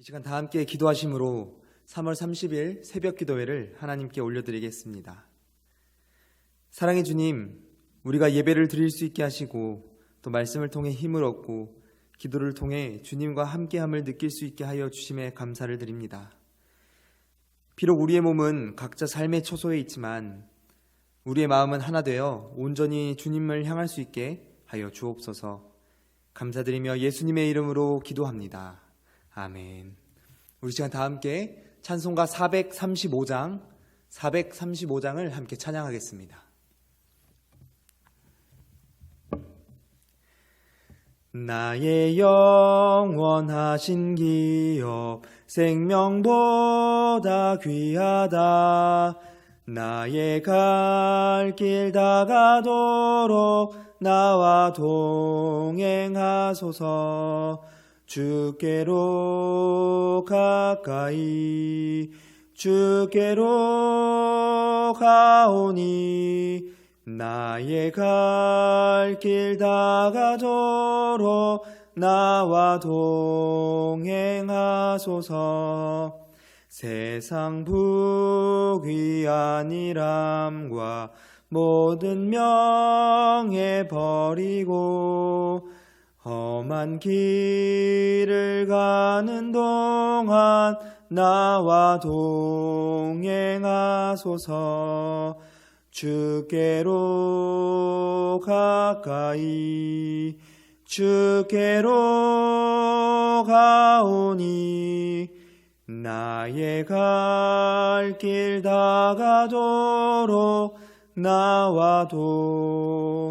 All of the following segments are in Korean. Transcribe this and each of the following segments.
이 시간 다 함께 기도하심으로 3월 30일 새벽 기도회를 하나님께 올려드리겠습니다. 사랑의 주님, 우리가 예배를 드릴 수 있게 하시고 또 말씀을 통해 힘을 얻고 기도를 통해 주님과 함께함을 느낄 수 있게 하여 주심에 감사를 드립니다. 비록 우리의 몸은 각자 삶의 초소에 있지만 우리의 마음은 하나 되어 온전히 주님을 향할 수 있게 하여 주옵소서. 감사드리며 예수님의 이름으로 기도합니다. 아멘. 우리 시간 다 함께 찬송가 435장, 435장을 함께 찬양하겠습니다. 나의 영원하신 기업 생명보다 귀하다 나의 갈 길 다가도록 나와 동행하소서 주께로 가까이 주께로 가오니 나의 갈 길 다가도록 나와 동행하소서. 세상 부귀한 일함과 모든 명예 버리고 험한 길을 가는 동안 나와 동행하소서. 주께로 가까이 주께로 가오니 나의 갈 길 다가도록 나와 동행하소서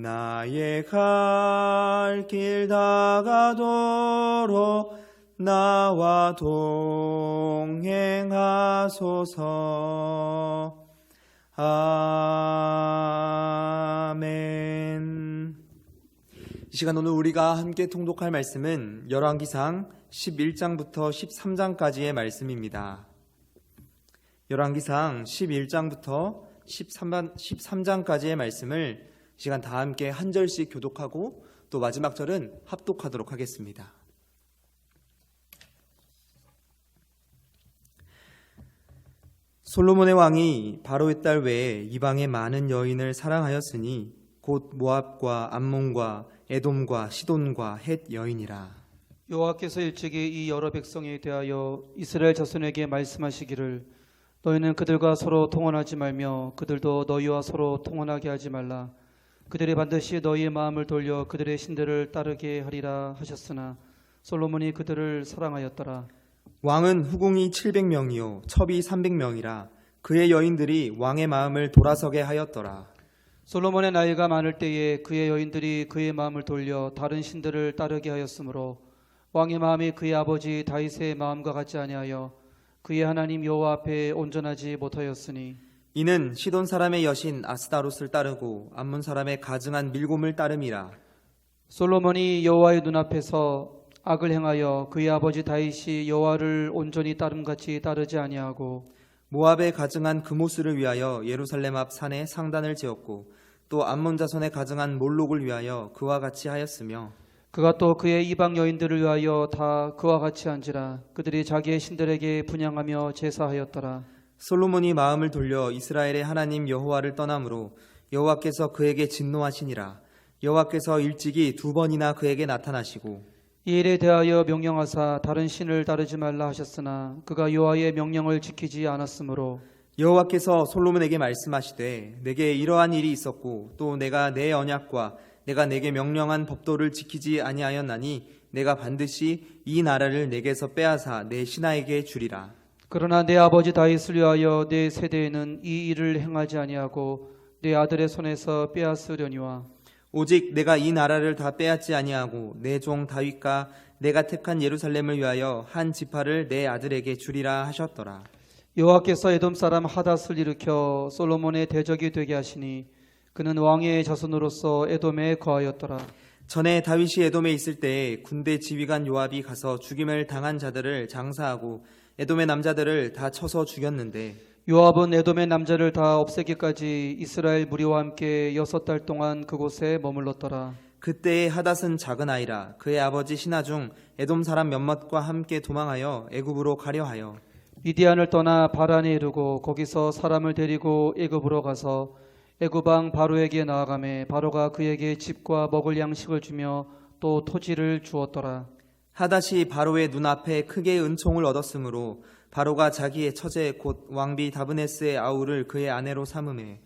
나의 갈 길 다가도록 나와 동행하소서 아멘 이 시간 오늘 우리가 함께 통독할 말씀은 열왕기상 11장부터 13장까지의 말씀입니다. 열왕기상 11장부터 13반, 13장까지의 말씀을 이 시간 다 함께 한 절씩 교독하고 또 마지막 절은 합독하도록 하겠습니다. 솔로몬의 왕이 바로의 딸 외에 이방의 많은 여인을 사랑하였으니 곧 모압과 암몬과 에돔과 시돈과 헷 여인이라. 여호와께서 일찍이 이 여러 백성에 대하여 이스라엘 자손에게 말씀하시기를 너희는 그들과 서로 통혼하지 말며 그들도 너희와 서로 통혼하게 하지 말라 그들이 반드시 너희의 마음을 돌려 그들의 신들을 따르게 하리라 하셨으나 솔로몬이 그들을 사랑하였더라 왕은 후궁이 700명이요 첩이 300명이라 그의 여인들이 왕의 마음을 돌아서게 하였더라. 솔로몬의 나이가 많을 때에 그의 여인들이 그의 마음을 돌려 다른 신들을 따르게 하였으므로 왕의 마음이 그의 아버지 다윗의 마음과 같지 아니하여 그의 하나님 여호와 앞에 온전하지 못하였으니 이는 시돈 사람의 여신 아스다롯을 따르고 암몬 사람의 가증한 밀곰을 따름이라. 솔로몬이 여호와의 눈앞에서 악을 행하여 그의 아버지 다윗이 여호와를 온전히 따름같이 따르지 아니하고 모압의 가증한 그모스를 위하여 예루살렘 앞 산에 상단을 지었고 또 암몬 자손의 가증한 몰록을 위하여 그와 같이 하였으며 그가 또 그의 이방 여인들을 위하여 다 그와 같이 한지라 그들이 자기의 신들에게 분양하며 제사하였더라 솔로몬이 마음을 돌려 이스라엘의 하나님 여호와를 떠남으로 여호와께서 그에게 진노하시니라. 여호와께서 일찍이 두 번이나 그에게 나타나시고 이 일에 대하여 명령하사 다른 신을 따르지 말라 하셨으나 그가 여호와의 명령을 지키지 않았으므로 여호와께서 솔로몬에게 말씀하시되 내게 이러한 일이 있었고 또 내가 내 언약과 내가 내게 명령한 법도를 지키지 아니하였나니 내가 반드시 이 나라를 내게서 빼앗아 내 신하에게 주리라. 그러나 내 아버지 다윗을 위하여 내 세대에는 이 일을 행하지 아니하고 내 아들의 손에서 빼앗으려니와 오직 내가 이 나라를 다 빼앗지 아니하고 내 종 다윗과 내가 택한 예루살렘을 위하여 한 지파를 내 아들에게 주리라 하셨더라. 여호와께서 에돔 사람 하닷을 일으켜 솔로몬의 대적이 되게 하시니 그는 왕의 자손으로서 에돔에 거하였더라. 전에 다윗이 에돔에 있을 때에 군대 지휘관 요압이 가서 죽임을 당한 자들을 장사하고 에돔의 남자들을 다 쳐서 죽였는데 요압은 에돔의 남자를 다 없애기까지 이스라엘 무리와 함께 여섯 달 동안 그곳에 머물렀더라. 그때의 하닷은 작은 아이라 그의 아버지 신하 중 에돔 사람 몇몇과 함께 도망하여 애굽으로 가려 하여 미디안을 떠나 바란에 이르고 거기서 사람을 데리고 애굽으로 가서 애굽 왕 바로에게 나아가매 바로가 그에게 집과 먹을 양식을 주며 또 토지를 주었더라. 하닷이 바로의 눈앞에 크게 은총을 얻었으므로 바로가 자기의 처제 곧 왕비 다브네스의 아우를 그의 아내로 삼음해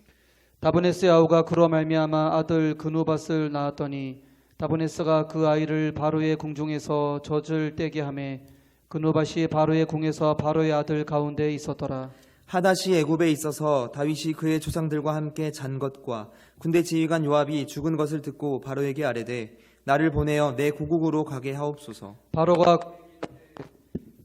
다브네스의 아우가 그로 말미암아 아들 그누밧을 낳았더니 다브네스가 그 아이를 바로의 궁중에서 젖을 떼게 하매 그누밧이 바로의 궁에서 바로의 아들 가운데 있었더라. 하닷이 애굽에 있어서 다윗이 그의 조상들과 함께 잔 것과 군대 지휘관 요압이 죽은 것을 듣고 바로에게 아뢰되 나를 보내어 내 고국으로 가게 하옵소서. 바로가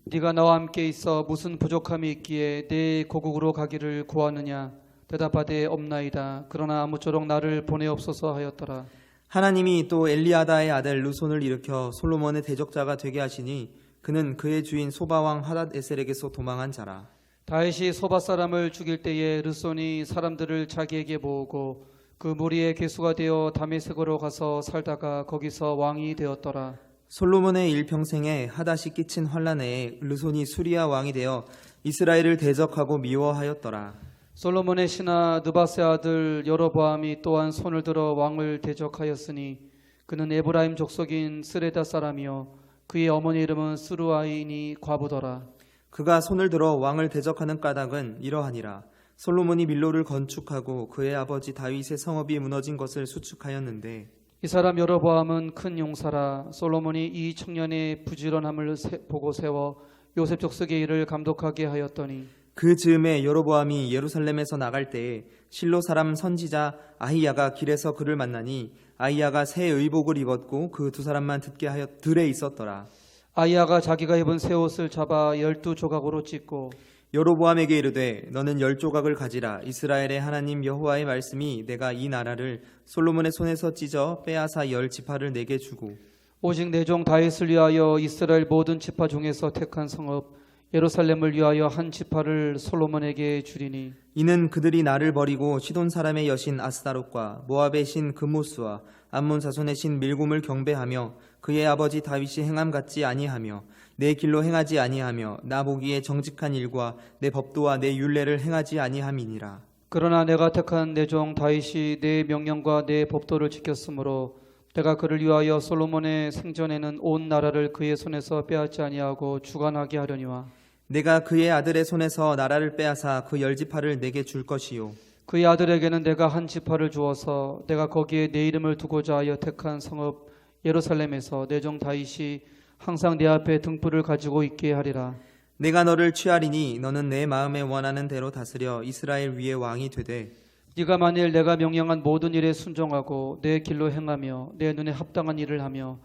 네가 나와 함께 있어 무슨 부족함이 있기에 내 고국으로 가기를 구하느냐? 대답하되 없나이다. 그러나 아무쪼록 나를 보내옵소서 하였더라. 하나님이 또 엘리아다의 아들 루손을 일으켜 솔로몬의 대적자가 되게 하시니 그는 그의 주인 소바왕 하닷 에셀에게서 도망한 자라. 다윗이 소바 사람을 죽일 때에 르손이 사람들을 자기에게 모으고 그 무리의 괴수가 되어 다메섹으로 가서 살다가 거기서 왕이 되었더라 솔로몬의 일평생에 하닷이 끼친 환란에 르손이 수리아 왕이 되어 이스라엘을 대적하고 미워하였더라 솔로몬의 신하 느바세 아들 여로보암이 또한 손을 들어 왕을 대적하였으니 그는 에브라임 족속인 스레다 사람이요 그의 어머니 이름은 스루아인이 과부더라. 그가 손을 들어 왕을 대적하는 까닭은 이러하니라. 솔로몬이 밀로를 건축하고 그의 아버지 다윗의 성읍이 무너진 것을 수축하였는데 이 사람 여로보암은 큰 용사라 솔로몬이 이 청년의 부지런함을 세- 보고 세워 요셉 족속의 일을 감독하게 하였더니 그 즈음에 여로보암이 예루살렘에서 나갈 때에 실로 사람 선지자 아히야가 길에서 그를 만나니 아히야가 새 의복을 입었고 그 두 사람만 듣게 하여 들에 있었더라. 아이야가 자기가 입은 새 옷을 잡아 열두 조각으로 찢고 여로보암에게 이르되 너는 열 조각을 가지라. 이스라엘의 하나님 여호와의 말씀이 내가 이 나라를 솔로몬의 손에서 찢어 빼앗아 열 지파를 내게 주고 오직 내 종 다윗을 위하여 이스라엘 모든 지파 중에서 택한 성읍 예루살렘을 위하여 한 지파를 솔로몬에게 주리니. 이는 그들이 나를 버리고 시돈 사람의 여신 아스다롯과 모압의 신 금모스와 암몬 자손의 신 밀곰을 경배하며 그의 아버지 다윗이 행함 같지 아니하며 내 길로 행하지 아니하며 나 보기에 정직한 일과 내 법도와 내 율례를 행하지 아니함이니라. 그러나 내가 택한 내 종 다윗이 내 명령과 내 법도를 지켰으므로 내가 그를 위하여 솔로몬의 생전에는 온 나라를 그의 손에서 빼앗지 아니하고 주관하게 하려니와 내가 그의 아들의 손에서 나라를 빼앗아 그 열 지파를 내게 줄 것이요. 그의 아들에게는 내가 한 지파를 주어서 내가 거기에 내 이름을 두고자 하여 택한 성읍 예루살렘에서 내 종 다윗이 항상 내 앞에 등불을 가지고 있게 하리라. 내가 너를 취하리니 너는 내 마음에 원하는 대로 다스려 이스라엘 위의 왕이 되되 네가 만일 내가 명령한 모든 일에 순종하고 내 길로 행하며 내 눈에 합당한 일을 하며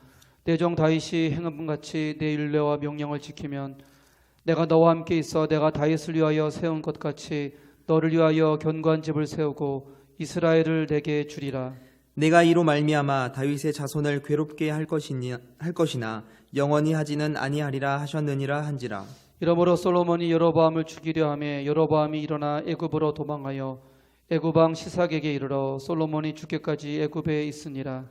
내 종 다윗이 행한 같이 내 율례와 명령을 지키면 내가 너와 함께 있어 내가 다윗을 위하여 세운 것 같이 너를 위하여 견고한 집을 세우고 이스라엘을 내게 주리라. 내가 이로 말미암아 다윗의 자손을 괴롭게 할 것이니 할 것이나 영원히 하지는 아니하리라 하셨느니라 한지라 이러므로 솔로몬이 여로보암을 죽이려 하며 여로보암이 일어나 애굽으로 도망하여 애굽 왕 시삭에게 이르러 솔로몬이 죽기까지 애굽에 있으니라.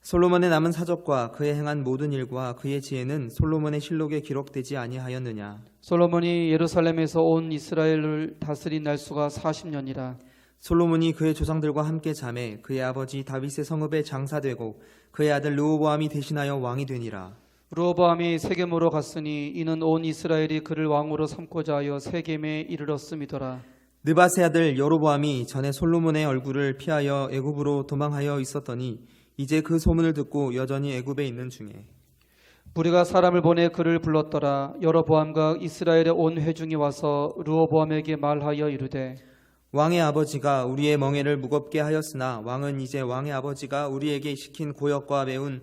솔로몬의 남은 사적과 그의 행한 모든 일과 그의 지혜는 솔로몬의 실록에 기록되지 아니하였느냐 솔로몬이 예루살렘에서 온 이스라엘을 다스린 날수가 40년이라. 솔로몬이 그의 조상들과 함께 잠에 그의 아버지 다윗의 성읍에 장사되고 그의 아들 르호보암이 대신하여 왕이 되니라 르호보암이 세겜으로 갔으니 이는 온 이스라엘이 그를 왕으로 삼고자 하여 세겜에 이르렀음이더라. 느바세 아들 여로보암이 전에 솔로몬의 얼굴을 피하여 애굽으로 도망하여 있었더니 이제 그 소문을 듣고 여전히 애굽에 있는 중에 무리가 사람을 보내 그를 불렀더라. 여로보암과 이스라엘의 온 회중이 와서 르호보암에게 말하여 이르되 왕의 아버지가 우리의 멍에를 무겁게 하였으나 왕은 이제 왕의 아버지가 우리에게 시킨 고역과 매운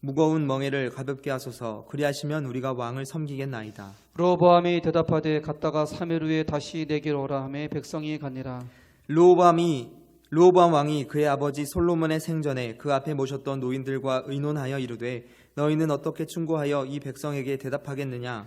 무거운 멍에를 가볍게 하소서. 그리하시면 우리가 왕을 섬기겠나이다. 로보암이 대답하되 갔다가 3일 후에 다시 내게로 오라 하매 백성이 갔니라. 르호밤이 르호밤 왕이 그의 아버지 솔로몬의 생전에 그 앞에 모셨던 노인들과 의논하여 이르되 너희는 어떻게 충고하여 이 백성에게 대답하겠느냐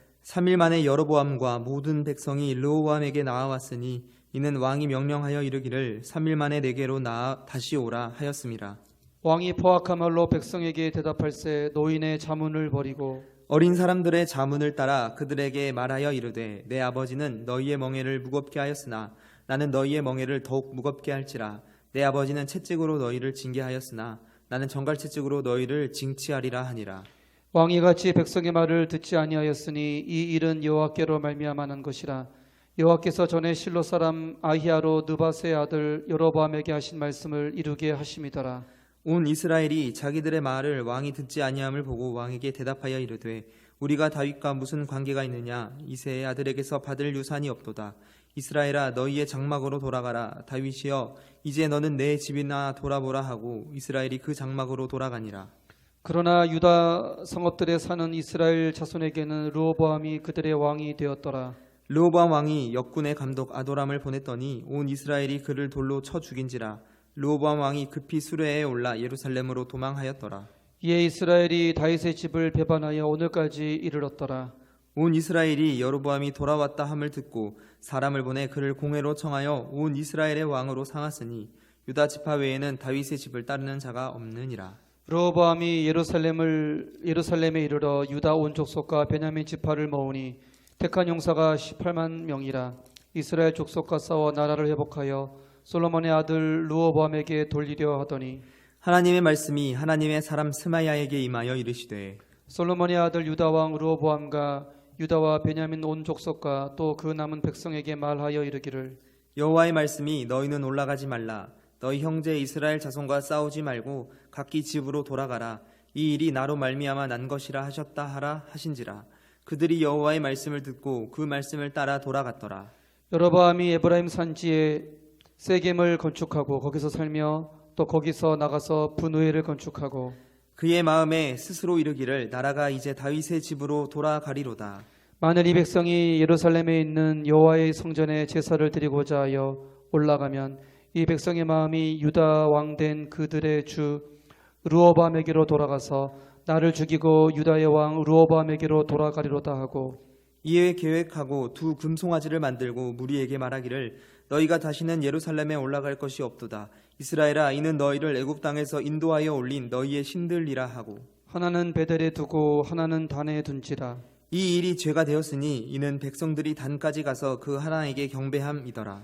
3일 만에 여로보암과 모든 백성이 르호보암에게 나아왔으니 이는 왕이 명령하여 이르기를 3일 만에 내게로 나아 다시 오라 하였음이라 왕이 포악한 말로 백성에게 대답할세 노인의 자문을 버리고 어린 사람들의 자문을 따라 그들에게 말하여 이르되 내 아버지는 너희의 멍에를 무겁게 하였으나 나는 너희의 멍에를 더욱 무겁게 할지라. 내 아버지는 채찍으로 너희를 징계하였으나 나는 정갈 채찍으로 너희를 징치하리라 하니라 왕이 같이 백성의 말을 듣지 아니하였으니 이 일은 여호와께로 말미암아는 것이라. 여호와께서 전에 실로 사람 아히야로 느바스의 아들 여로보암에게 하신 말씀을 이루게 하심이더라. 온 이스라엘이 자기들의 말을 왕이 듣지 아니함을 보고 왕에게 대답하여 이르되 우리가 다윗과 무슨 관계가 있느냐? 이세의 아들에게서 받을 유산이 없도다. 이스라엘아 너희의 장막으로 돌아가라. 다윗이여 이제 너는 내 집이나 돌아보라 하고 이스라엘이 그 장막으로 돌아가니라 그러나 유다 성읍들에 사는 이스라엘 자손에게는 르호보암이 그들의 왕이 되었더라. 르호보암 왕이 역군의 감독 아도람을 보냈더니 온 이스라엘이 그를 돌로 쳐 죽인지라 르호보암 왕이 급히 수레에 올라 예루살렘으로 도망하였더라. 이에 이스라엘이 다윗의 집을 배반하여 오늘까지 이르렀더라. 온 이스라엘이 여로보암이 돌아왔다 함을 듣고 사람을 보내 그를 공회로 청하여 온 이스라엘의 왕으로 삼았으니 유다 지파 외에는 다윗의 집을 따르는 자가 없느니라 르호보암이 예루살렘을 예루살렘에 이르러 유다 온 족속과 베냐민 지파를 모으니 택한 용사가 18만 명이라. 이스라엘 족속과 싸워 나라를 회복하여 솔로몬의 아들 르호보암에게 돌리려 하더니 하나님의 말씀이 하나님의 사람 스마야에게 임하여 이르시되 솔로몬의 아들 유다 왕 르호보암과 유다와 베냐민 온 족속과 또 그 남은 백성에게 말하여 이르기를 여호와의 말씀이 너희는 올라가지 말라 너희 형제 이스라엘 자손과 싸우지 말고 각기 집으로 돌아가라. 이 일이 나로 말미암아 난 것이라 하셨다 하라 하신지라. 그들이 여호와의 말씀을 듣고 그 말씀을 따라 돌아갔더라. 여로보암이 에브라임 산지에 세겜을 건축하고 거기서 살며 또 거기서 나가서 분우회를 건축하고 그의 마음에 스스로 이르기를 나라가 이제 다윗의 집으로 돌아가리로다. 만일 이 백성이 예루살렘에 있는 여호와의 성전에 제사를 드리고자 하여 올라가면 이 백성의 마음이 유다 왕 된 그들의 주 르호밤에게로 돌아가서 나를 죽이고 유다의 왕 르호밤에게로 돌아가리로다 하고 이에 계획하고 두 금송아지를 만들고 무리에게 말하기를 너희가 다시는 예루살렘에 올라갈 것이 없도다. 이스라엘아 이는 너희를 애굽 땅에서 인도하여 올린 너희의 신들이라 하고. 하나는 베델에 두고 하나는 단에 둔지라. 이 일이 죄가 되었으니 이는 백성들이 단까지 가서 그 하나에게 경배함이더라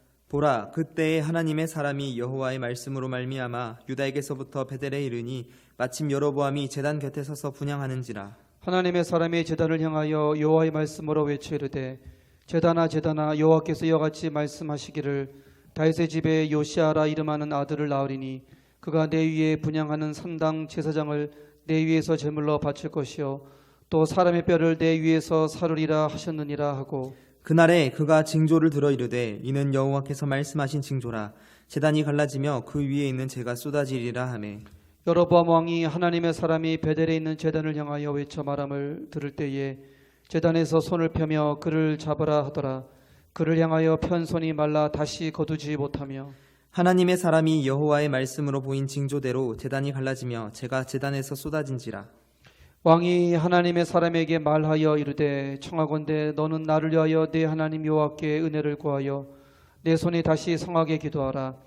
보라 그때에 하나님의 사람이 여호와의 말씀으로 말미암아 유다에게서부터 베델에 이르니 마침 여로보암이 제단 곁에 서서 분양하는지라. 하나님의 사람이 제단을 향하여 여호와의 말씀으로 외쳐 이르되 제단아 제단아 여호와께서 이와 같이 말씀하시기를 다윗의 집에 요시아라 이름하는 아들을 낳으리니 그가 내 위에 분양하는 산당 제사장을 내 위에서 제물로 바칠 것이요 또 사람의 뼈를 내 위에서 사르리라 하셨느니라 하고 그날에 그가 징조를 들어 이르되 이는 여호와께서 말씀하신 징조라. 재단이 갈라지며 그 위에 있는 재가 쏟아지리라 하매. 여로보암 왕이 하나님의 사람이 베델에 있는 제단을 향하여 외쳐 말함을 들을 때에 제단에서 손을 펴며 그를 잡으라 하더라. 그를 향하여 편 손이 말라 다시 거두지 못하며. 하나님의 사람이 여호와의 말씀으로 보인 징조대로 재단이 갈라지며 재가 재단에서 쏟아진지라 왕이 하나님의 사람에게 말하여 이르되 청하건대 너는 나를 위하여 내 하나님 여호와께 은혜를 구하여 내 손이 다시 성하게 기도하라.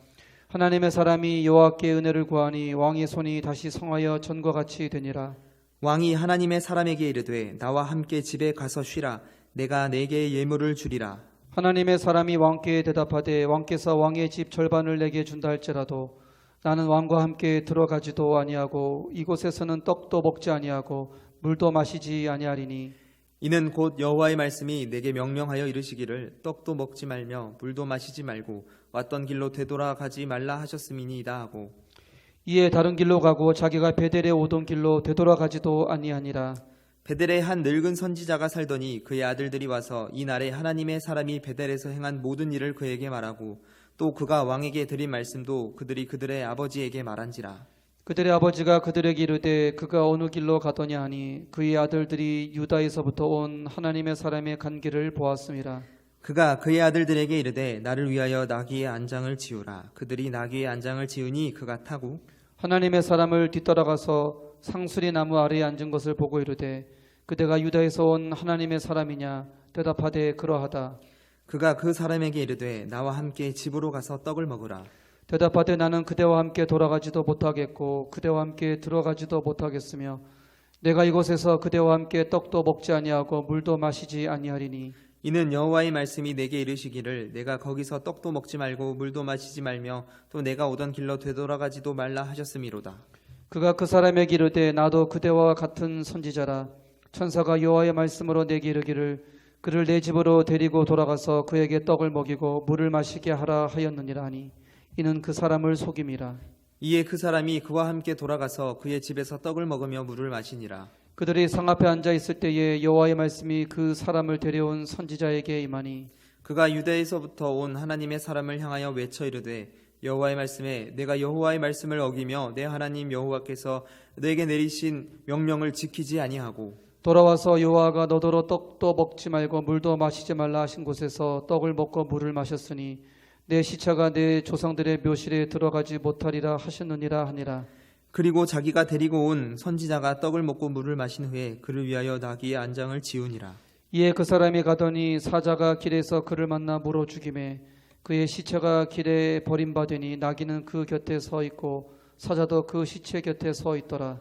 하나님의 사람이 여호와께 은혜를 구하니 왕의 손이 다시 성하여 전과 같이 되니라. 왕이 하나님의 사람에게 이르되 나와 함께 집에 가서 쉬라. 내가 내게 예물을 주리라. 하나님의 사람이 왕께 대답하되 왕께서 왕의 집 절반을 내게 준다 할지라도 나는 왕과 함께 들어가지도 아니하고 이곳에서는 떡도 먹지 아니하고 물도 마시지 아니하리니. 이는 곧 여호와의 말씀이 내게 명령하여 이르시기를 떡도 먹지 말며 물도 마시지 말고 왔던 길로 되돌아가지 말라 하셨음이니이다 하고. 이에 다른 길로 가고 자기가 베델에 오던 길로 되돌아가지도 아니하니라. 베델에 한 늙은 선지자가 살더니 그의 아들들이 와서 이 날에 하나님의 사람이 베델에서 행한 모든 일을 그에게 말하고 또 그가 왕에게 드린 말씀도 그들이 그들의 아버지에게 말한지라. 그들의 아버지가 그들에게 이르되 그가 어느 길로 가더냐 하니 그의 아들들이 유다에서부터 온 하나님의 사람의 간 길을 보았음이라. 그가 그의 아들들에게 이르되 나를 위하여 나귀의 안장을 지우라. 그들이 나귀의 안장을 지으니 그가 타고 하나님의 사람을 뒤따라가서 상수리 나무 아래에 앉은 것을 보고 이르되 그대가 유다에서 온 하나님의 사람이냐? 대답하되 그러하다 그가 그 사람에게 이르되 나와 함께 집으로 가서 떡을 먹으라. 대답하되 나는 그대와 함께 돌아가지도 못하겠고 그대와 함께 들어가지도 못하겠으며 내가 이곳에서 그대와 함께 떡도 먹지 아니하고 물도 마시지 아니하리니. 이는 여호와의 말씀이 내게 이르시기를 내가 거기서 떡도 먹지 말고 물도 마시지 말며 또 내가 오던 길로 되돌아가지도 말라 하셨음이로다. 그가 그 사람에게 이르되 나도 그대와 같은 선지자라. 천사가 여호와의 말씀으로 내게 이르기를 그를 내 집으로 데리고 돌아가서 그에게 떡을 먹이고 물을 마시게 하라 하였느니라 하니. 이는 그 사람을 속임이라. 이에 그 사람이 그와 함께 돌아가서 그의 집에서 떡을 먹으며 물을 마시니라. 그들이 상 앞에 앉아 있을 때에 여호와의 말씀이 그 사람을 데려온 선지자에게 임하니 그가 유대에서부터 온 하나님의 사람을 향하여 외쳐 이르되 여호와의 말씀에 내가 여호와의 말씀을 어기며 내 하나님 여호와께서 내게 내리신 명령을 지키지 아니하고 돌아와서 여호와가 너더러 떡도 먹지 말고 물도 마시지 말라 하신 곳에서 떡을 먹고 물을 마셨으니 내 시체가 내 조상들의 묘실에 들어가지 못하리라 하셨느니라 하니라. 그리고 자기가 데리고 온 선지자가 떡을 먹고 물을 마신 후에 그를 위하여 나귀의 안장을 지우니라. 이에 그 사람이 가더니 사자가 길에서 그를 만나 물어 죽임에 그의 시체가 길에 버림받으니 나귀는 그 곁에 서 있고 사자도 그 시체 곁에 서 있더라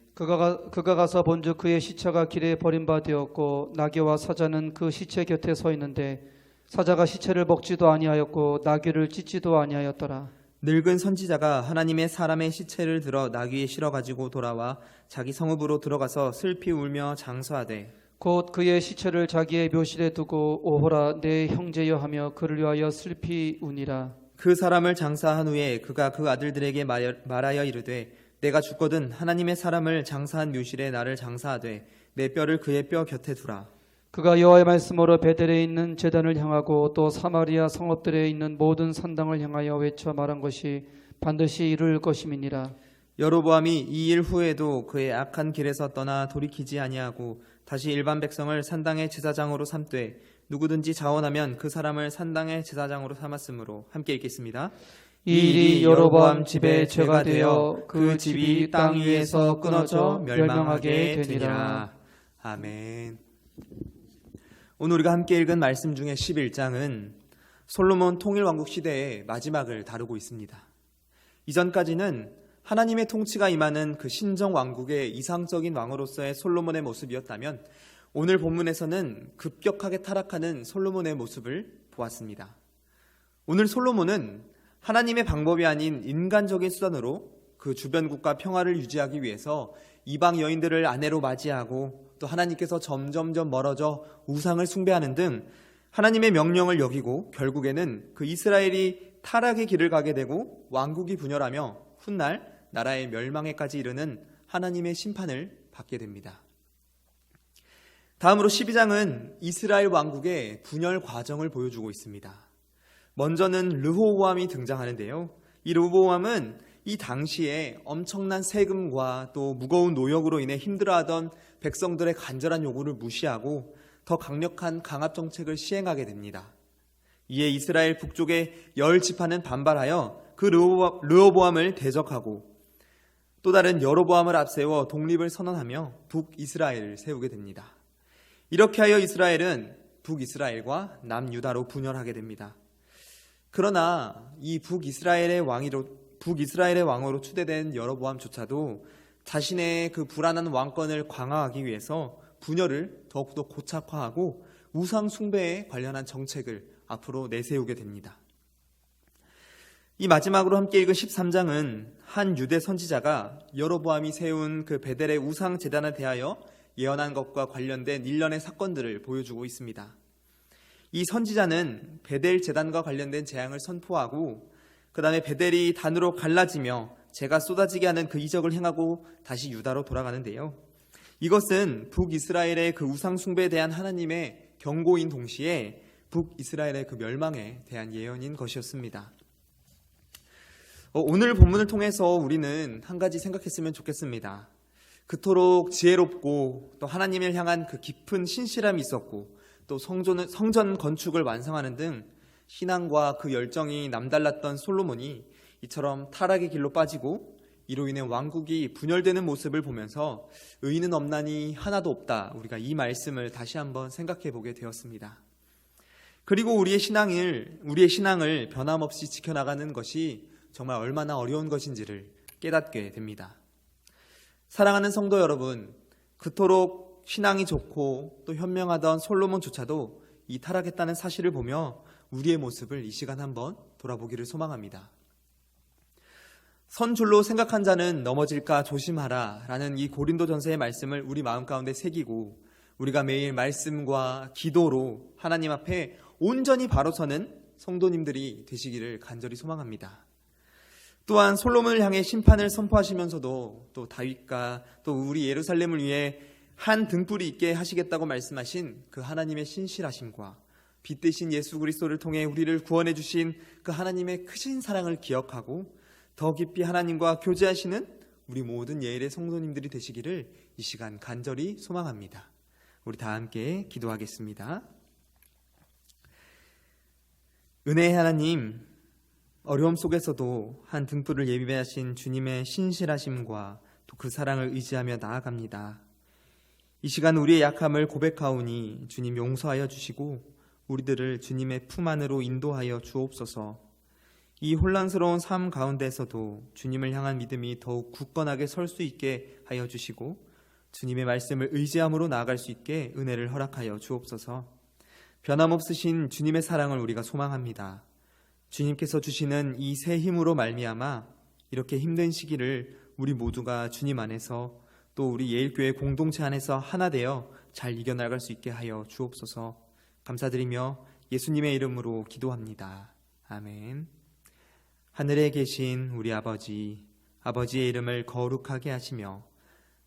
그가, 가- 그가 가서 본즉 그의 시체가 길에 버림받되었고 나귀와 사자는 그 시체 곁에 서 있는데 사자가 시체를 먹지도 아니하였고 나귀를 찢지도 아니하였더라. 늙은 선지자가 하나님의 사람의 시체를 들어 나귀에 실어 가지고 돌아와 자기 성읍으로 들어가서 슬피 울며 장수하되 곧 그의 시체를 자기의 묘실에 두고 오호라 내 형제여 하며 그를 위하여 슬피 우니라. 그 사람을 장사한 후에 그가 그 아들들에게 말하- 말하여 이르되 내가 죽거든 하나님의 사람을 장사한 묘실에 나를 장사하되 내 뼈를 그의 뼈 곁에 두라 그가 여호와의 말씀으로 베델에 있는 제단을 향하고 또 사마리아 성읍들에 있는 모든 산당을 향하여 외쳐 말한 것이 반드시 이룰 것임이니라 여로보암이 이 일 후에도 그의 악한 길에서 떠나 돌이키지 아니하고 다시 일반 백성을 산당의 제사장으로 삼되 누구든지 자원하면 그 사람을 산당의 제사장으로 삼았으므로 함께 읽겠습니다. 이 일이 여로보암 집에 죄가 되어 그 집이 땅 위에서 끊어져 멸망하게 되니라. 아멘. 오늘 우리가 함께 읽은 말씀 중에 11장은 솔로몬 통일왕국 시대의 마지막을 다루고 있습니다. 이전까지는 하나님의 통치가 임하는 그 신정 왕국의 이상적인 왕으로서의 솔로몬의 모습이었다면 오늘 본문에서는 급격하게 타락하는 솔로몬의 모습을 보았습니다. 오늘 솔로몬은 하나님의 방법이 아닌 인간적인 수단으로 그 주변국가 평화를 유지하기 위해서 이방 여인들을 아내로 맞이하고 또 하나님께서 점점점 멀어져 우상을 숭배하는 등 하나님의 명령을 여기고 결국에는 그 이스라엘이 타락의 길을 가게 되고 왕국이 분열하며 훗날 나라의 멸망에까지 이르는 하나님의 심판을 받게 됩니다. 다음으로 12장은 이스라엘 왕국의 분열 과정을 보여주고 있습니다. 먼저는 르호보암이 등장하는데요. 이 르호보암은 이 당시에 엄청난 세금과 또 무거운 노역으로 인해 힘들어하던 백성들의 간절한 요구를 무시하고 더 강력한 강압 정책을 시행하게 됩니다. 이에 이스라엘 북쪽의 열 지파는 반발하여 그 르호보- 르호보암을 대적하고 또 다른 여로보암을 앞세워 독립을 선언하며 북이스라엘을 세우게 됩니다. 이렇게 하여 이스라엘은 북이스라엘과 남유다로 분열하게 됩니다. 그러나 이 북이스라엘의 왕이로 북이스라엘의 왕으로 추대된 여로보암조차도 자신의 그 불안한 왕권을 강화하기 위해서 분열을 더욱더 고착화하고 우상 숭배에 관련한 정책을 앞으로 내세우게 됩니다. 이 마지막으로 함께 읽은 13장은 한 유대 선지자가 여로보암이 세운 그 베델의 우상 재단에 대하여 예언한 것과 관련된 일련의 사건들을 보여주고 있습니다. 이 선지자는 베델 재단과 관련된 재앙을 선포하고 그 다음에 베델이 단으로 갈라지며 재가 쏟아지게 하는 그 이적을 행하고 다시 유다로 돌아가는데요. 이것은 북이스라엘의 그 우상 숭배에 대한 하나님의 경고인 동시에 북이스라엘의 그 멸망에 대한 예언인 것이었습니다. 어, 오늘 본문을 통해서 우리는 한 가지 생각했으면 좋겠습니다. 그토록 지혜롭고 또 하나님을 향한 그 깊은 신실함이 있었고 또 성전, 성전 건축을 완성하는 등 신앙과 그 열정이 남달랐던 솔로몬이 이처럼 타락의 길로 빠지고 이로 인해 왕국이 분열되는 모습을 보면서 의인은 없나니 하나도 없다. 우리가 이 말씀을 다시 한번 생각해 보게 되었습니다. 그리고 우리의 신앙을 우리의 신앙을 변함없이 지켜나가는 것이 정말 얼마나 어려운 것인지를 깨닫게 됩니다. 사랑하는 성도 여러분, 그토록 신앙이 좋고 또 현명하던 솔로몬조차도 이 타락했다는 사실을 보며 우리의 모습을 이 시간 한번 돌아보기를 소망합니다. 선줄로 생각한 자는 넘어질까 조심하라 라는 이 고린도 전서의 말씀을 우리 마음 가운데 새기고 우리가 매일 말씀과 기도로 하나님 앞에 온전히 바로 서는 성도님들이 되시기를 간절히 소망합니다. 또한 솔로몬을 향해 심판을 선포하시면서도 또 다윗과 또 우리 예루살렘을 위해 한 등불이 있게 하시겠다고 말씀하신 그 하나님의 신실하심과 빛 대신 예수 그리스도를 통해 우리를 구원해 주신 그 하나님의 크신 사랑을 기억하고 더 깊이 하나님과 교제하시는 우리 모든 예일의 성도님들이 되시기를 이 시간 간절히 소망합니다. 우리 다 함께 기도하겠습니다. 은혜의 하나님, 어려움 속에서도 한 등불을 예비하신 주님의 신실하심과 또 그 사랑을 의지하며 나아갑니다. 이 시간 우리의 약함을 고백하오니 주님 용서하여 주시고 우리들을 주님의 품 안으로 인도하여 주옵소서. 이 혼란스러운 삶 가운데서도 주님을 향한 믿음이 더욱 굳건하게 설 수 있게 하여 주시고 주님의 말씀을 의지함으로 나아갈 수 있게 은혜를 허락하여 주옵소서. 변함없으신 주님의 사랑을 우리가 소망합니다. 주님께서 주시는 이 새 힘으로 말미암아 이렇게 힘든 시기를 우리 모두가 주님 안에서 또 우리 예일교회 공동체 안에서 하나 되어 잘 이겨나갈 수 있게 하여 주옵소서. 감사드리며 예수님의 이름으로 기도합니다. 아멘. 하늘에 계신 우리 아버지, 아버지의 이름을 거룩하게 하시며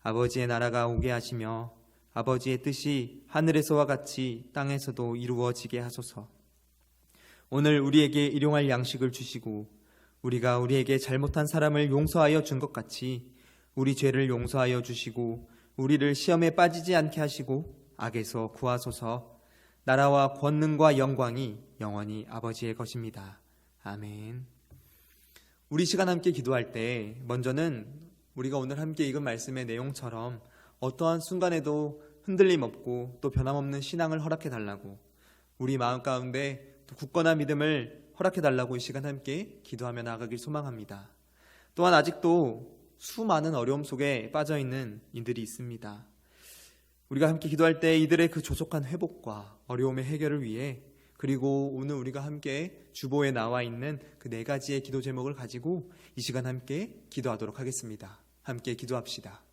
아버지의 나라가 오게 하시며 아버지의 뜻이 하늘에서와 같이 땅에서도 이루어지게 하소서. 오늘 우리에게 일용할 양식을 주시고 우리가 우리에게 잘못한 사람을 용서하여 준 것 같이 우리 죄를 용서하여 주시고 우리를 시험에 빠지지 않게 하시고 악에서 구하소서. 나라와 권능과 영광이 영원히 아버지의 것입니다. 아멘. 우리 시간 함께 기도할 때 먼저는 우리가 오늘 함께 읽은 말씀의 내용처럼 어떠한 순간에도 흔들림 없고 또 변함없는 신앙을 허락해 달라고 우리 마음 가운데 또 굳건한 믿음을 허락해 달라고 이 시간 함께 기도하며 나아가길 소망합니다. 또한 아직도 수많은 어려움 속에 빠져 있는 이들이 있습니다. 우리가 함께 기도할 때 이들의 그 조속한 회복과 어려움의 해결을 위해 그리고 오늘 우리가 함께 주보에 나와 있는 그 네 가지의 기도 제목을 가지고 이 시간 함께 기도하도록 하겠습니다. 함께 기도합시다.